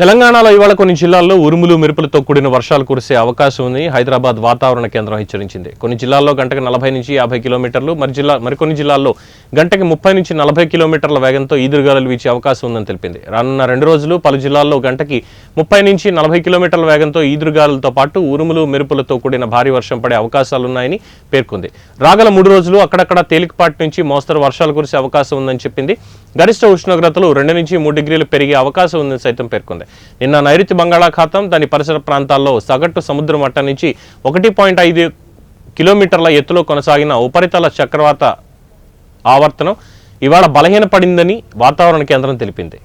తెలంగాణలో ఇవాళ కొన్ని జిల్లాల్లో ఉరుములు మెరుపులతో కూడిన వర్షాలు కురిసే అవకాశం ఉంది. హైదరాబాద్ వాతావరణ కేంద్రం హెచ్చరించింది. కొన్ని జిల్లాల్లో గంటకు నలభై నుంచి యాభై కిలోమీటర్లు మరి జిల్లా మరికొన్ని జిల్లాల్లో గంటకి ముప్పై నుంచి నలభై కిలోమీటర్ల వేగంతో ఈదురుగాలు వీచే అవకాశం ఉందని తెలిపింది. రానున్న రెండు రోజులు పలు జిల్లాల్లో గంటకి ముప్పై నుంచి నలభై కిలోమీటర్ల వేగంతో ఈదురుగాలతో పాటు ఉరుములు మెరుపులతో కూడిన భారీ వర్షం పడే అవకాశాలున్నాయని పేర్కొంది. రాగల మూడు రోజులు అక్కడక్కడ తేలికపాటి నుంచి మోస్తరు వర్షాలు కురిసే అవకాశం ఉందని చెప్పింది. గరిష్ట ఉష్ణోగ్రతలు రెండు నుంచి మూడు డిగ్రీలు పెరిగే అవకాశం ఉందని సైతం పేర్కొంది. నిన్న నైరుతి బంగాళాఖాతం దాని పరిసర ప్రాంతాల్లో సగటు సముద్ర మట్టం నుంచి ఒకటి పాయింట్ ఐదు కిలోమీటర్ల ఎత్తులో కొనసాగిన ఉపరితల చక్రవాత ఆవర్తనం ఇవాళ బలహీనపడిందని వాతావరణ కేంద్రం తెలిపింది.